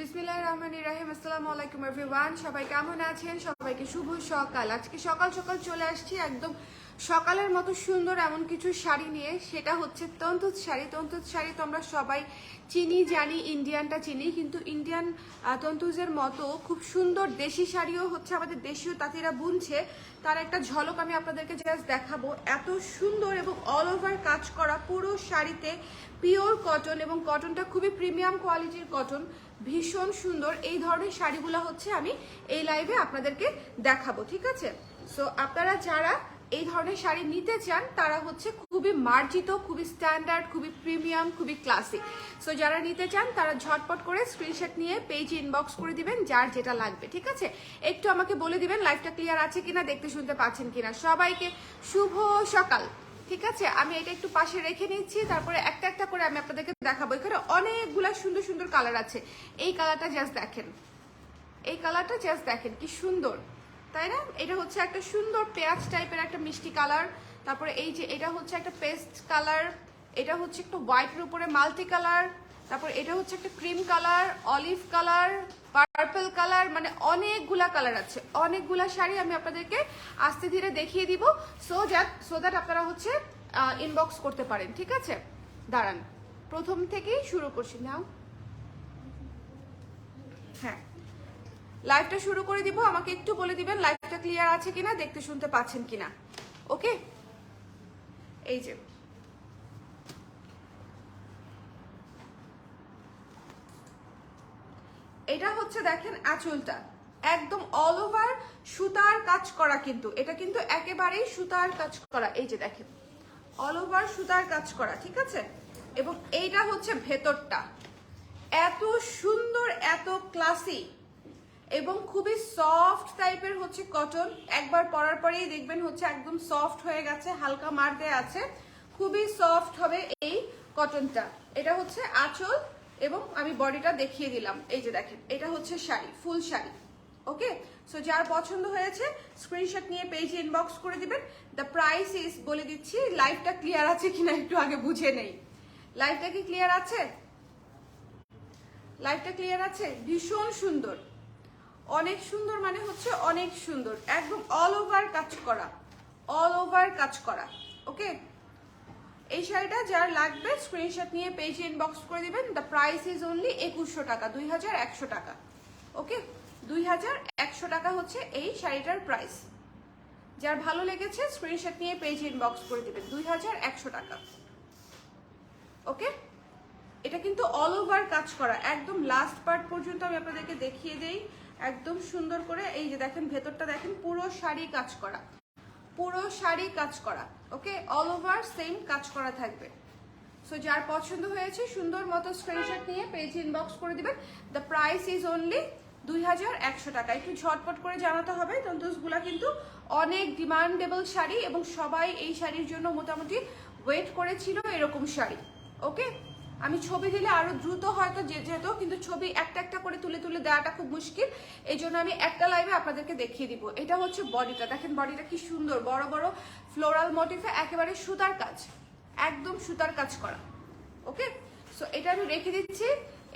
বিসমিল্লাহ রহমান ইরাহিম আসসালামু আলাইকুম এভরিওয়ান সবাই কেমন আছেন? সবাইকে শুভ সকাল। আজকে সকাল সকাল চলে আসছি একদম সকালের মতো সুন্দর এমন কিছু শাড়ি নিয়ে, সেটা হচ্ছে তন্তুত শাড়ি। তন্তুত শাড়ি তো আমরা সবাই চিনি, জানি, ইন্ডিয়ানটা চিনি, কিন্তু ইন্ডিয়ান তন্তুজের মতো খুব সুন্দর দেশি শাড়িও হচ্ছে আমাদের দেশীয় তাঁতিরা বুনছে। তার একটা ঝলক আমি আপনাদেরকে জাস্ট দেখাবো। এত সুন্দর এবং অল ওভার কাজ করা পুরো শাড়িতে পিওর কটন এবং কটনটা খুবই প্রিমিয়াম কোয়ালিটির কটন ভীষণ সুন্দর। এই ধরনের শাড়িগুলো হচ্ছে আমি এই লাইভে আপনাদেরকে দেখাবো, ঠিক আছে? সো আপনারা যারা এই ধরনের শাড়ি নিতে চান, তারা হচ্ছে খুবই মার্জিত, খুবই স্ট্যান্ডার্ড খুবই প্রিমিয়াম খুবই ক্লাসিক সো যারা নিতে চান, তারা ঝটপট করে স্ক্রিনশট নিয়ে পেজে ইনবক্স করে দিবেন, যার যেটা লাগবে, ঠিক আছে? একটু আমাকে বলে দিবেন লাইভটা ক্লিয়ার আছে কিনা, দেখতে শুনতে পাচ্ছেন কিনা। সবাইকে শুভ সকাল, ঠিক আছে? আমি এটা একটু পাশে রেখে নিচ্ছি, তারপরে একটা একটা করে আমি আপনাদেরকে দেখাবো। এখানে অনেকগুলা সুন্দর সুন্দর কালার আছে। এই কালারটা জাস্ট দেখেন। এই কালারটা জাস্ট দেখেন, কি সুন্দর। তাই না? এটা হচ্ছে একটা সুন্দর পেঁয়াজ টাইপের একটা মিষ্টি কালার। তারপরে এই যে এটা হচ্ছে একটা পেস্ট কালার, এটা হচ্ছে একটা হোয়াইটের উপরে মাল্টি কালার, তারপর এটা হচ্ছে একটা cream colour, olive colour, purple colour মানে অনেকগুলা কালার আছে। অনেকগুলা শাড়ি আমি আপনাদেরকে আস্তে ধীরে দেখিয়ে দিব সো দ্যাট সো দ্যাট আপনারা হচ্ছে ইনবক্স করতে পারেন, ঠিক আছে? দাঁড়ান, প্রথম থেকেই শুরু করছি, নাও হ্যাঁ লাইভটা শুরু করে দিব। আমাকে একটু বলে দিবেন লাইভটা ক্লিয়ার আছে কিনা, দেখতে শুনতে পাচ্ছেন কিনা। ওকে এই যে। এটা হচ্ছে দেখেন আঁচলটা। একদম অল ওভার সুতার কাজ করা কিন্তু। এটা কিন্তু একেবারেই সুতার কাজ করা। এই যে দেখেন। অল ওভার সুতার কাজ করা, ঠিক আছে? এবং এইটা হচ্ছে ভেতরটা। এত সুন্দর, এত ক্লাসি এবং খুবই সফট টাইপের হচ্ছে কটন একবার পরার পরেই দেখবেন হচ্ছে একদম সফট হয়ে গেছে, হালকা মার দেয়া আছে। খুবই সফট হবে এই কটনটা এটা হচ্ছে আঁচল এবং আমি বডিটা দেখিয়ে দিলাম। এই যে দেখেন, এটা হচ্ছে শাড়ি, ফুল শাড়ি। ওকে? সো যার পছন্দ হয়েছে স্ক্রিনশট নিয়ে পেজে ইনবক্স করে দিবেন। দ্য প্রাইস ইস বলে দিচ্ছি লাইফটা ক্লিয়ার আছে কিনা একটু আগে বুঝে নেই। লাইফটা কি ক্লিয়ার আছে? লাইফটা ক্লিয়ার আছে? ভীষণ সুন্দর। অনেক সুন্দর মানে হচ্ছে অনেক সুন্দর। একদম অল ওভার কাজ করা। অল ওভার কাজ করা। ওকে এই শাড়িটা যার লাগবে স্ক্রিনশট নিয়ে পেজে ইনবক্স করে দিবেন। দ্য প্রাইস ইজ অনলি একুশশো টাকা, দুই হাজার একশো টাকা। ওকে দুই হাজার একশো টাকা হচ্ছে এই শাড়িটার প্রাইস যার ভালো লেগেছে স্ক্রিনশট নিয়ে পেজে ইনবক্স করে দিবেন, দুই হাজার একশো টাকা। ওকে এটা কিন্তু অল ওভার কাজ করা। একদম লাস্ট পার্ট পর্যন্ত আমি আপনাদেরকে দেখিয়ে দেই। একদম সুন্দর করে, এই যে দেখেন ভেতরটা দেখেন, পুরো শাড়ি কাজ করা। পুরো শাড়ি কাজ করা ওকে অল ওভার সেম কাজ করা থাকবে। সো যার পছন্দ হয়েছে, সুন্দর মতো স্ক্রিনশট নিয়ে পেজ ইনবক্স করে দিবেন। দ্য প্রাইস ইজ অনলি দুই হাজার একশো টাকা। একটু ঝটপট করে জানাতে হবে তন্তুসগুলা কিন্তু অনেক ডিমান্ডেবল শাড়ি এবং সবাই এই শাড়ির জন্য মোটামুটি ওয়েট করেছিল এরকম শাড়ি ওকে আমি ছবি দিলে আরও দ্রুত হয়তো যেত কিন্তু ছবি একটা একটা করে তুলে তুলে দেওয়াটা খুব মুশকিল। এই জন্য আমি একটা লাইভে আপনাদেরকে দেখিয়ে দিব। এটা হচ্ছে বডিটা দেখেন বডিটা কি সুন্দর। বড় বড় ফ্লোরাল মোটিফে একেবারে সুতার কাজ। একদম সুতার কাজ করা। ওকে? সো এটা আমি রেখে দিচ্ছি।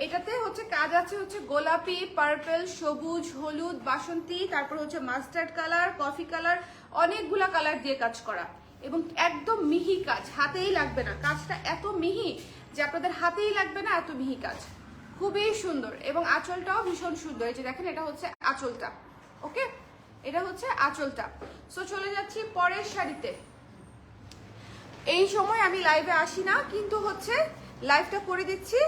এটাতে হচ্ছে কাজ আছে হচ্ছে গোলাপি পার্পল সবুজ, হলুদ, বাসন্তী, তারপর হচ্ছে মাস্টার্ড কালার কফি কালার অনেকগুলা কালার দিয়ে কাজ করা। এবং একদম মিহি কাজ। হাতেই লাগবে না। কাজটা এত মিহি যে আপনাদের হাতেই লাগবে না এত মিহি কাজ। খুবই সুন্দর এবং আঁচলটাও ভীষণ সুন্দর। এই যে দেখেন, এটা হচ্ছে আঁচলটা, ওকে? এটা হচ্ছে আঁচলটা। সো চলে যাচ্ছি পরের শাড়িতে। এই সময় আমি লাইভে আসি না, কিন্তু হচ্ছে লাইভটা করে দিচ্ছি,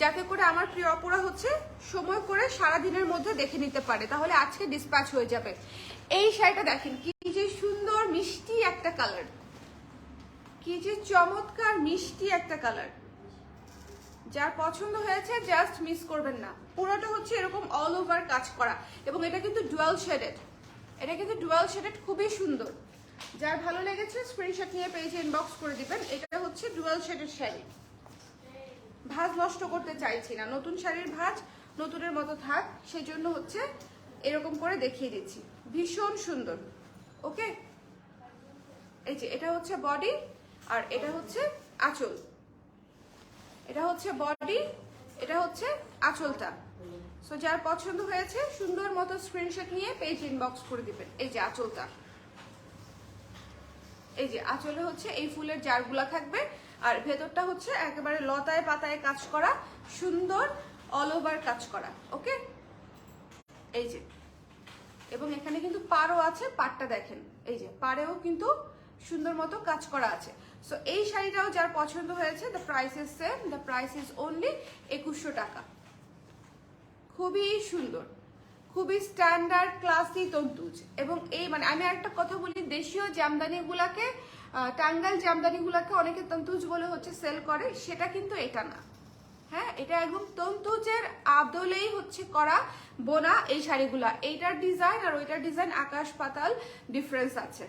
যাতে করে আমার প্রিয় অপরা হচ্ছে সময় করে সারা দিনের মধ্যে দেখে নিতে পারে। তাহলে আজকে ডিসপ্যাচ হয়ে যাবে। এই শাড়িটা দেখেন, কি যে সুন্দর মিষ্টি একটা কালার কি যে চমৎকার মিষ্টি একটা কালার যার পছন্দ হয়েছে জাস্ট মিস করবেন না। পুরোটা হচ্ছে এরকম অল ওভার কাজ করা। এবং এটা কিন্তু ডুয়াল শেডেড এটা কিন্তু ডুয়াল শেডেড খুবই সুন্দর। যার ভালো লেগেছে স্ক্রিনশট নিয়ে পেজে ইনবক্স করে দিবেন। এটা হচ্ছে ডুয়াল শেডের শাড়ি। ভাঁজ নষ্ট করতে চাইছি না। নতুন শাড়ির ভাঁজ, নতুনের মতো থাক। সেই জন্য হচ্ছে এরকম করে দেখিয়ে দিচ্ছি। ভীষণ সুন্দর। ওকে এই যে, এটা হচ্ছে বডি আর এটা হচ্ছে আঁচল। এটা হচ্ছে বডি, এটা হচ্ছে আঁচলটা। সো যার পছন্দ হয়েছে, সুন্দর মতো স্ক্রিনশট নিয়ে পেজ ইনবক্স করে দিবেন। এই যে আঁচলটা। এই যে আঁচলে হচ্ছে এই ফুলের জারগুলা থাকবে। আর ভেতরটা হচ্ছে একেবারে লতায় পাতায় কাজ করা, সুন্দর অল ওভার কাজ করা ওকে এই যে। এবং এখানে কিন্তু পাড়ও আছে, পাড়টা দেখেন। এই যে, পাড়েও কিন্তু সুন্দর মতো কাজ করা আছে। সো এই শাড়িটাও যার পছন্দ হয়েছে the price is same the price is only একুশশো টাকা। খুবই সুন্দর খুবই স্ট্যান্ডার্ড ক্লাসি তন্তুজ এবং এই মানে আমি একটা কথা বলি দেশীয় জামদানিগুলাকে আহ, টাঙ্গাইল জামদানিগুলাকে অনেকে তন্তুজ বলে হচ্ছে সেল করে সেটা কিন্তু এটা না। হ্যাঁ এটা একদম তন্তুজের আদলেই হচ্ছে করা বোনা এই শাড়িগুলা। এইটার ডিজাইন আর ওইটার ডিজাইন আকাশ পাতাল ডিফারেন্স আছে।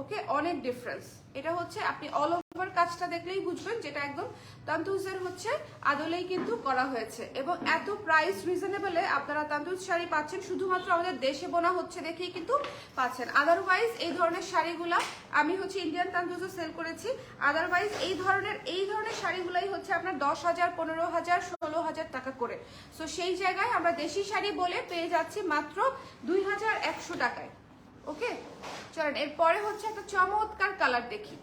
ওকে অনেক ডিফারেন্স এটা হচ্ছে আপনি অল ওভার কাজটা দেখলেই বুঝবেন যেটা একদম তান্তুজের হচ্ছে আদলেই কিন্তু করা হয়েছে। এবং এত প্রাইস রিজনেবলে আপনারা তান্তুজ শাড়ি পাচ্ছেন, শুধুমাত্র আমাদের দেশে বোনা হচ্ছে দেখেই কিন্তু পাচ্ছেন। আদারওয়াইজ এই ধরনের শাড়িগুলা আমি হচ্ছে ইন্ডিয়ান তান্তুজও সেল করেছি। আদারওয়াইজ এই ধরনের এই ধরনের শাড়িগুলাই হচ্ছে আপনার দশ হাজার, পনেরো হাজার, ষোলো হাজার টাকা করে। সো সেই জায়গায় আমরা দেশি শাড়ি বলে পেয়ে যাচ্ছি মাত্র দুই হাজার একশো টাকায়। ওকে? চলেন, এরপরে হচ্ছে একটা চমৎকার কালার দেখি।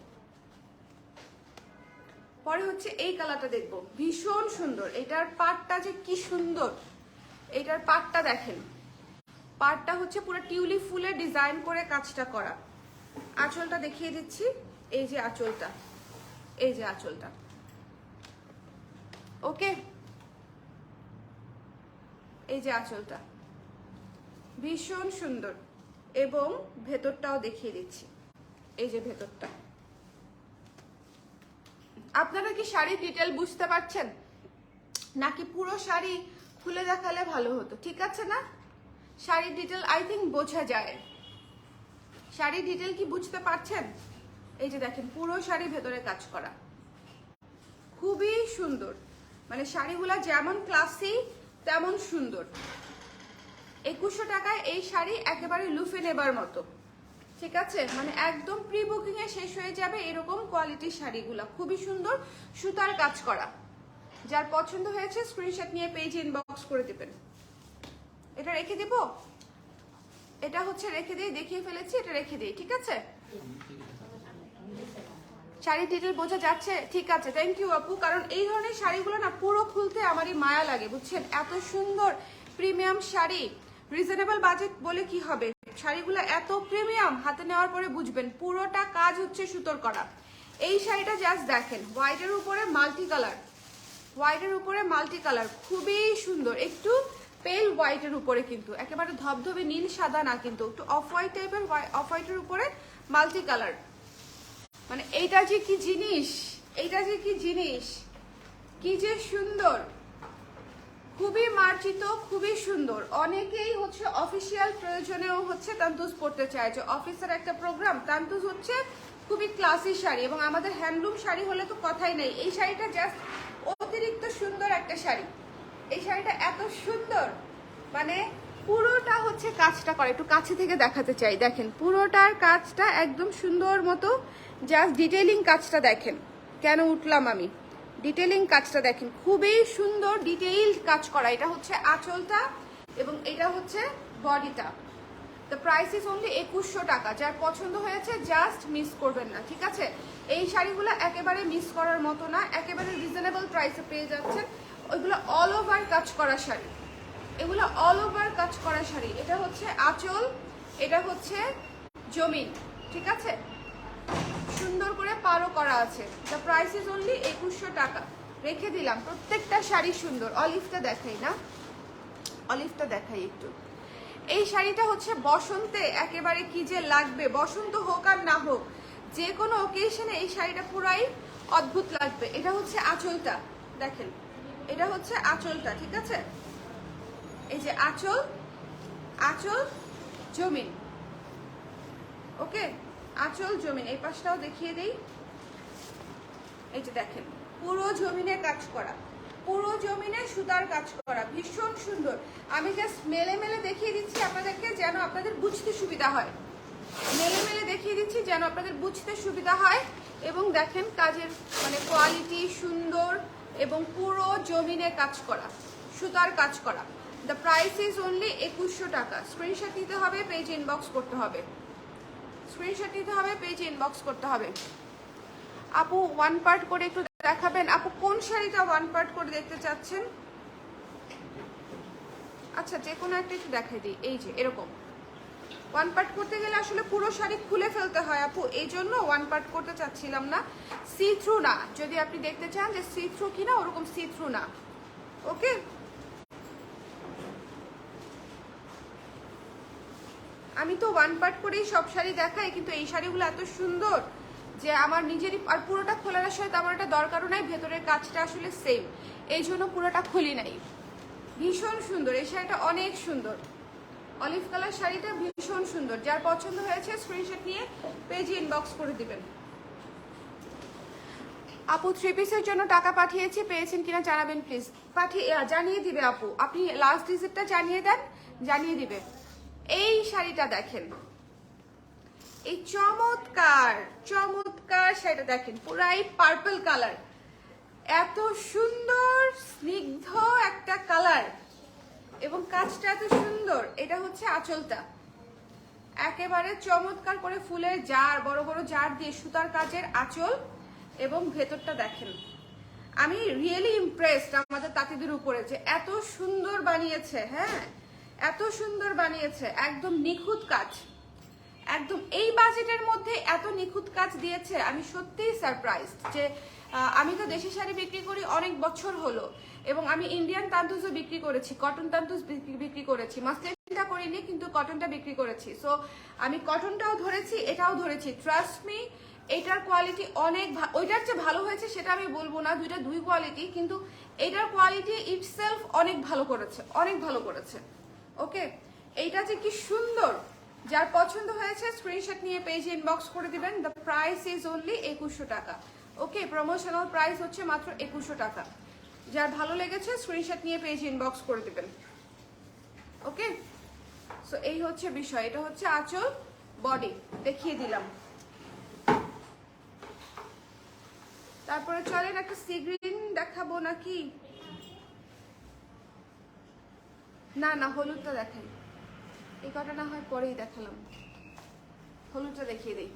পরে হচ্ছে এই কালারটা দেখব। ভীষণ সুন্দর। এটার পাটটা যে কি সুন্দর। এটার পাটটা দেখেন। পাটটা হচ্ছে পুরো টিউলি ফুলে ডিজাইন করে কাজটা করা। আঁচলটা দেখিয়ে দিচ্ছি। এই যে আঁচলটা। এই যে আঁচলটা। ওকে? এই যে আঁচলটা। ভীষণ সুন্দর। এবং ভেতরটাও দেখিয়ে দিচ্ছি। এই যে ভেতরটা। আপনারা কি শাড়ির ডিটেল বুঝতে পারছেন? নাকি পুরো শাড়ি খুলে দেখালে ভালো হতো? ঠিক আছে না? শাড়ির ডিটেল আই থিঙ্ক বোঝা যায়। শাড়ির ডিটেল কি বুঝতে পারছেন? এই যে দেখেন, পুরো শাড়ি ভেতরে কাজ করা। খুবই সুন্দর। মানে শাড়িগুলা যেমন ক্লাসি তেমন সুন্দর। একুশশো টাকায় এই শাড়ি একেবারে লুফে নেবার মতো। ঠিক আছে? মানে একদম প্রি বুকিং এ শেষ হয়ে যাবে এরকম কোয়ালিটির শাড়িগুলা। খুবই সুন্দর সুতার কাজ করা। যার পছন্দ হয়েছে স্ক্রিনশট নিয়ে পেজ ইনবক্স করে দিবেন। এটা রেখে দিব? এটা হচ্ছে রেখে দিই দেখিয়ে ফেলেছি, এটা রেখে দিই, ঠিক আছে? শাড়ির ডিটেল বোঝা যাচ্ছে? ঠিক আছে থ্যাংক ইউ আপু, কারণ এই ধরনের শাড়িগুলো না পুরো খুলতে আমারই মায়া লাগে, বুঝছেন? এত সুন্দর প্রিমিয়াম শাড়ি। রিজনেবল বাজেট বলে কি হবে? শাড়িগুলো এত প্রিমিয়াম হাতে নেওয়ার পরে বুঝবেন পুরোটা কাজ হচ্ছে সুতোর করা। এই শাড়িটা জাস্ট দেখেন হোয়াইটের উপরে মাল্টি কালার হোয়াইটের উপরে মাল্টি কালার খুবই সুন্দর। একটু পেল হোয়াইটের উপরে কিন্তু, একেবারে ধবধবে নীল সাদা না কিন্তু, একটু অফ হোয়াইট টাইপের অফ হোয়াইটের উপরে মাল্টি কালার মানে এইটা যে কি জিনিস, এইটা যে কি জিনিস, কি যে সুন্দর। খুবই মার্জিত, খুবই সুন্দর। অনেকেই হচ্ছে অফিসিয়াল প্রয়োজনেও হচ্ছে তান্তুজ পড়তে চায়। যে অফিসের একটা প্রোগ্রাম তান্তুজ হচ্ছে খুবই ক্লাসি শাড়ি এবং আমাদের হ্যান্ডলুম শাড়ি হলে তো কথাই নেই। এই শাড়িটা জাস্ট অতিরিক্ত সুন্দর একটা শাড়ি। এই শাড়িটা এত সুন্দর মানে পুরোটা হচ্ছে কাজটা করে। একটু কাছে থেকে দেখাতে চাই। দেখেন, পুরোটার কাজটা একদম সুন্দর মতো জাস্ট ডিটেলিং কাজটা দেখেন। কেন উঠলাম আমি? ডিটেলিং কাজটা দেখেন। খুবই সুন্দর ডিটেইলড কাজ করা। এটা হচ্ছে আঁচলটা এবং এটা হচ্ছে বডিটা দ্য প্রাইস ইজ অনলি একুশশো টাকা। যার পছন্দ হয়েছে জাস্ট মিস করবেন না, ঠিক আছে? এই শাড়িগুলো একেবারে মিস করার মতো না, একেবারে রিজনেবল প্রাইসে পেয়ে যাচ্ছেন। ওইগুলো অল ওভার কাজ করা শাড়ি। এগুলো অল ওভার কাজ করা শাড়ি। এটা হচ্ছে আঁচল, এটা হচ্ছে জমিন, ঠিক আছে? করে পারও করা আছে। দ্য প্রাইস ইজ অনলি একুশশো টাকা। রেখে দিলাম। প্রত্যেকটা শাড়ি সুন্দর। অলিভটা দেখাই না। অলিভটা দেখাই একটু। এই শাড়িটা হচ্ছে বসন্তে একেবারে কি যে লাগবে, বসন্ত হোক আর না হোক, যে কোনো ওকেশনে এই শাড়িটা পুরাই অদ্ভুত লাগবে। এটা হচ্ছে আঁচলটা। দেখেন, এটা হচ্ছে আঁচলটা, ঠিক আছে? এই যে আঁচল আঁচল, জমিন। ওকে? আঁচল জমিন, এই পাশটাও দেখিয়ে দেই। এই যে দেখেন, পুরো জমিনে কাজ করা, পুরো জমিনে সুতার কাজ করা, ভীষণ সুন্দর। আমি জাস্ট মেলে মেলে দেখিয়ে দিচ্ছি আপনাদেরকে যেন আপনাদের বুঝতে সুবিধা হয়। মেলে মেলে দেখিয়ে দিচ্ছি যেন আপনাদের বুঝতে সুবিধা হয় এবং দেখেন কাজের মানে কোয়ালিটি সুন্দর এবং পুরো জমিনে কাজ করা, সুতার কাজ করা। দ্য প্রাইস ইজ অনলি একুশশো টাকা। স্ক্রিনশট নিতে হবে পেজ ইনবক্স করতে হবে। স্ক্রিনশট নিতে হবে পেজ ইনবক্স করতে হবে। আপু ওয়ান পার্ট করে একটু দেখাবেন। আপু, কোন শাড়িটা ওয়ান পার্ট করে দেখতে চাচ্ছেন? আচ্ছা যে কোনো একটা একটু দেখাই দিই। এই যে, এরকম। ওয়ান পার্ট করতে গেলে আসলে পুরো শাড়ি খুলে ফেলতে হয়, আপু। এই জন্য ওয়ান পার্ট করতে চাচ্ছিলাম না। সি থ্রু না। যদি আপনি দেখতে চান যে সি থ্রু কিনা, ওরকম সি থ্রু না। ওকে আমি তো ওয়ান পার্ট করেই সব শাড়ি দেখাই, কিন্তু এই শাড়িগুলো এত সুন্দর যে আমার নিজেরই, আর পুরোটা খোলার তো আমার একটা দরকারও নাই, ভেতরের কাজটা আসলে সেম এই জন্য পুরোটা খুলি নাই। ভীষণ সুন্দর, এই শাড়িটা অনেক সুন্দর। অলিভ কালার শাড়িটা ভীষণ সুন্দর। যার পছন্দ হয়েছে স্ক্রিনশট নিয়ে পেজে ইনবক্স করে দিবেন। আপু থ্রি পিসের জন্য টাকা পাঠিয়েছি, পেয়েছেন কিনা জানাবেন প্লিজ পাঠিয়ে জানিয়ে দিবে আপু। আপনি লাস্ট ডিজিটটা জানিয়ে দেন, জানিয়ে দিবে। এই শাড়িটা দেখেন। এই চমৎকার চমৎকার শাড়িটা দেখেন, পুরাই পার্পল কালার এত সুন্দর, স্নিগ্ধ একটা কালার এবং কাজটা এত সুন্দর, এটা হচ্ছে আঁচলটা। একেবারে চমৎকার করে ফুলের জার, বড় বড় জার দিয়ে সুতার কাজের আঁচল এবং ভেতরটা দেখেন। আমি রিয়েলি ইমপ্রেসড আমাদের তাঁতিদের উপরে যে এত সুন্দর বানিয়েছে হ্যাঁ? এত সুন্দর বানিয়েছে, একদম নিখুঁত কাজ। একদম এই বাজেটের মধ্যে এত নিখুঁত কাজ দিয়েছে, আমি সত্যিই সারপ্রাইজড যে আমি তো দেশি শাড়ি বিক্রি করি অনেক বছর হলো, এবং আমি ইন্ডিয়ান তান্তুজও বিক্রি করেছি কটন তান্তুজ বিক্রি- করেছি। মাসলিনটা করিনি, কিন্তু কটনটা বিক্রি করেছি। সো আমি কটনটাও ধরেছি, এটাও ধরেছি। ট্রাস্ট মি এটার কোয়ালিটি অনেক ওইটার যে ভালো হয়েছে সেটা আমি বলব না, দুইটা দুই কোয়ালিটি কিন্তু এটার কোয়ালিটি ইটসেলফ অনেক ভালো করেছে, অনেক ভালো করেছে। ওকে, এইটা যে কি সুন্দর। যার পছন্দ হয়েছে স্ক্রিনশট নিয়ে পেজে ইনবক্স করে দিবেন। দ্য প্রাইস ইজ অনলি একুশশো টাকা। ওকে প্রমোশনাল প্রাইস হচ্ছে মাত্র একুশশো টাকা। যার ভালো লেগেছে স্ক্রিনশট নিয়ে পেজে ইনবক্স করে দিবেন। ওকে? সো এই হচ্ছে বিষয়। এটা হচ্ছে আঁচল বডি দেখিয়ে দিলাম। তারপরে চলেন একটা সি গ্রিন দেখাবো নাকি? না না, হলুদটা দেখাই। এই কটা না হয় পরেই দেখালাম। হলুদটা দেখিয়ে দিই।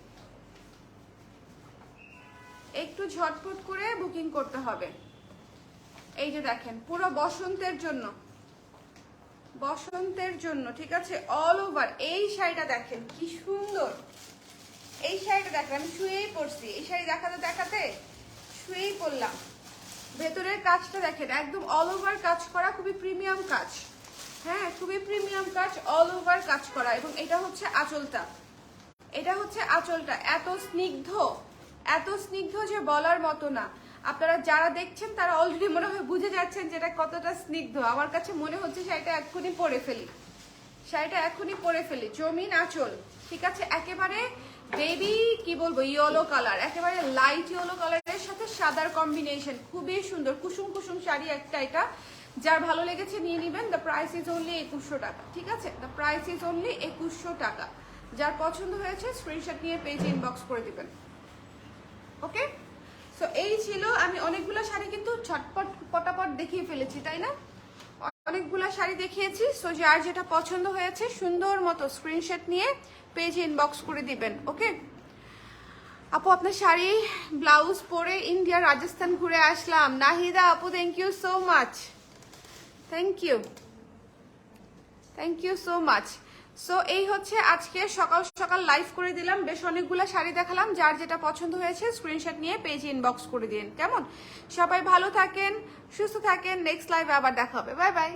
একটু ঝটপট করে বুকিং করতে হবে। এই যে দেখেন, পুরো বসন্তের জন্য। বসন্তের জন্য, ঠিক আছে? অল ওভার এই শাড়িটা দেখেন, কি সুন্দর। এই শাড়িটা দেখেন, আমি শুয়েই পড়ছি। এই শাড়ি দেখাতে দেখাতে শুয়েই পড়লাম। ভেতরের কাজটা দেখেন, একদম অল ওভার কাজ করা খুবই প্রিমিয়াম কাজ। হ্যাঁ খুবই প্রিমিয়াম কাজ অল ওভার কাজ করা, এবং এটা হচ্ছে আঁচলটা। এটা হচ্ছে আঁচলটা। এত স্নিগ্ধ এত স্নিগ্ধ যে বলার মতো না। আপনারা যারা দেখছেন, তারা অলরেডি মনে হয় বুঝে যাচ্ছেন যে এটা কতটা স্নিগ্ধ। আমার কাছে মনে হচ্ছে শাড়িটা এক্ষুনি পরে ফেলি। শাড়িটা এখনই পরে ফেলি। জমিন আঁচল, ঠিক আছে? একেবারে বেবি কি বলব ইয়েলো কালার একেবারে লাইট ইয়েলো কালারের সাথে সাদার কম্বিনেশন খুবই সুন্দর, কুসুম কুসুম শাড়ি একটা এটা। যার ভালো লেগেছে নিয়ে নেবেন দ্য প্রাইস ইজ অনলি একুশশো টাকা, ঠিক আছে? দ্য প্রাইস ইজ অনলি একুশশো টাকা। যার পছন্দ হয়েছে স্ক্রিনশট নিয়ে পেজ ইনবক্স করে দিবেন। ওকে সো এই ছিল আমি অনেকগুলো শাড়ি কিন্তু ছটপট, পটাপট দেখিয়ে ফেলেছি, তাই না? অনেকগুলো শাড়ি দেখিয়েছি সো যার যেটা পছন্দ হয়েছে, সুন্দর মতো স্ক্রিনশট নিয়ে পেজ ইনবক্স করে দিবেন ওকে আপু, আপনার শাড়ি ব্লাউজ পরে ইন্ডিয়া রাজস্থান ঘুরে আসলাম। নাহিদা, আপু thank you so much thank you thank you so much so এই হচ্ছে আজকে সকাল সকাল লাইভ করে দিলাম। বেশ অনেকগুলো শাড়ি দেখালাম। যার যেটা পছন্দ হয়েছে স্ক্রিনশট নিয়ে পেজ ইনবক্স করে দিন। কেমন? সবাই ভালো থাকেন, সুস্থ থাকেন। নেক্সট লাইভে আবার দেখা হবে। Bye bye